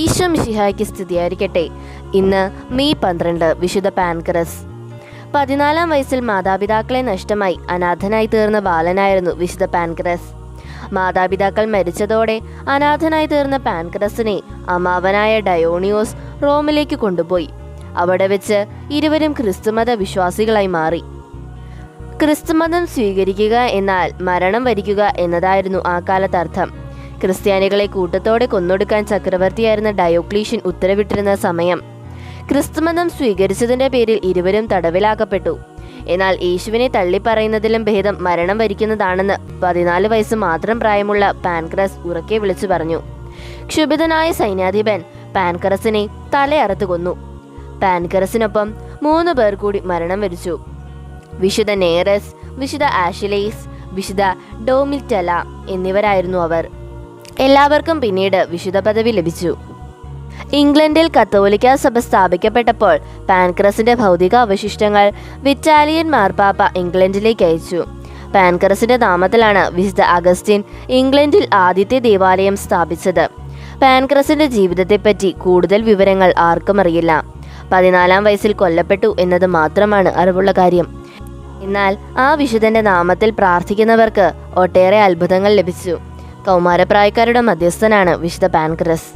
ഈശോ മിശിഹായ്ക്ക് സ്ഥിതിയായിരിക്കട്ടെ ഇന്ന് മെയ് പന്ത്രണ്ട് വിശുദ്ധ പാൻക്രസ്. പതിനാലാം വയസ്സിൽ മാതാപിതാക്കളെ നഷ്ടമായി അനാഥനായി തീർന്ന ബാലനായിരുന്നു വിശുദ്ധ പാൻക്രസ്. മാതാപിതാക്കൾ മരിച്ചതോടെ അനാഥനായി തീർന്ന പാൻക്രസിനെ അമാവനായ ഡയോണിയോസ് റോമിലേക്ക് കൊണ്ടുപോയി. അവിടെ വെച്ച് ഇരുവരും ക്രിസ്തുമത വിശ്വാസികളായി മാറി. ക്രിസ്തുമതം സ്വീകരിക്കുക എന്നാൽ മരണം വരിക്കുക എന്നതായിരുന്നു ആ കാലത്ത് അർത്ഥം ക്രിസ്ത്യാനികളെ കൂട്ടത്തോടെ കൊന്നൊടുക്കാൻ ചക്രവർത്തിയായിരുന്ന ഡയോക്ലീഷ്യൻ ഉത്തരവിട്ടിരുന്ന സമയം. ക്രിസ്തുമതം സ്വീകരിച്ചതിന്റെ പേരിൽ ഇരുവരും തടവിലാക്കപ്പെട്ടു. എന്നാൽ യേശുവിനെ തള്ളിപ്പറയുന്നതിലും ഭേദം മരണം വരിക്കുന്നതാണെന്ന് പതിനാല് വയസ്സ് മാത്രം പ്രായമുള്ള പാൻക്രസ് ഉറക്കെ വിളിച്ചു പറഞ്ഞു. ക്ഷുഭിതനായ സൈന്യാധിപൻ പാൻക്രസിനെ തലയറുത്ത് കൊന്നു. പാൻക്രസിനൊപ്പം മൂന്ന് പേർ കൂടി മരണം വരിച്ചു. വിശുദ്ധ നേറസ് വിശുദ്ധ ആഷിലേസ് വിശുദ്ധ ഡോമിറ്റല എന്നിവരായിരുന്നു അവർ. എല്ലാവർക്കും പിന്നീട് വിശുദ്ധ പദവി ലഭിച്ചു. ഇംഗ്ലണ്ടിൽ കത്തോലിക്ക സഭ സ്ഥാപിക്കപ്പെട്ടപ്പോൾ പാൻക്രസിന്റെ ഭൗതിക അവശിഷ്ടങ്ങൾ വിറ്റാലിയൻ മാർപ്പാപ്പ ഇംഗ്ലണ്ടിലേക്ക് അയച്ചു. പാൻക്രസിന്റെ നാമത്തിലാണ് വിശുദ്ധ അഗസ്റ്റിൻ ഇംഗ്ലണ്ടിൽ ആദ്യത്തെ ദേവാലയം സ്ഥാപിച്ചത്. പാൻക്രസിന്റെ ജീവിതത്തെപ്പറ്റി കൂടുതൽ വിവരങ്ങൾ ആർക്കും അറിയില്ല. പതിനാലാം വയസ്സിൽ കൊല്ലപ്പെട്ടു എന്നത് മാത്രമാണ് അറിവുള്ള കാര്യം. എന്നാൽ ആ വിശുദ്ധന്റെ നാമത്തിൽ പ്രാർത്ഥിക്കുന്നവർക്ക് ഒട്ടേറെ അത്ഭുതങ്ങൾ ലഭിച്ചു. കൗമാരപ്രായക്കാരുടെ മധ്യസ്ഥനാണ് വിശുദ്ധ പാൻക്രസ്.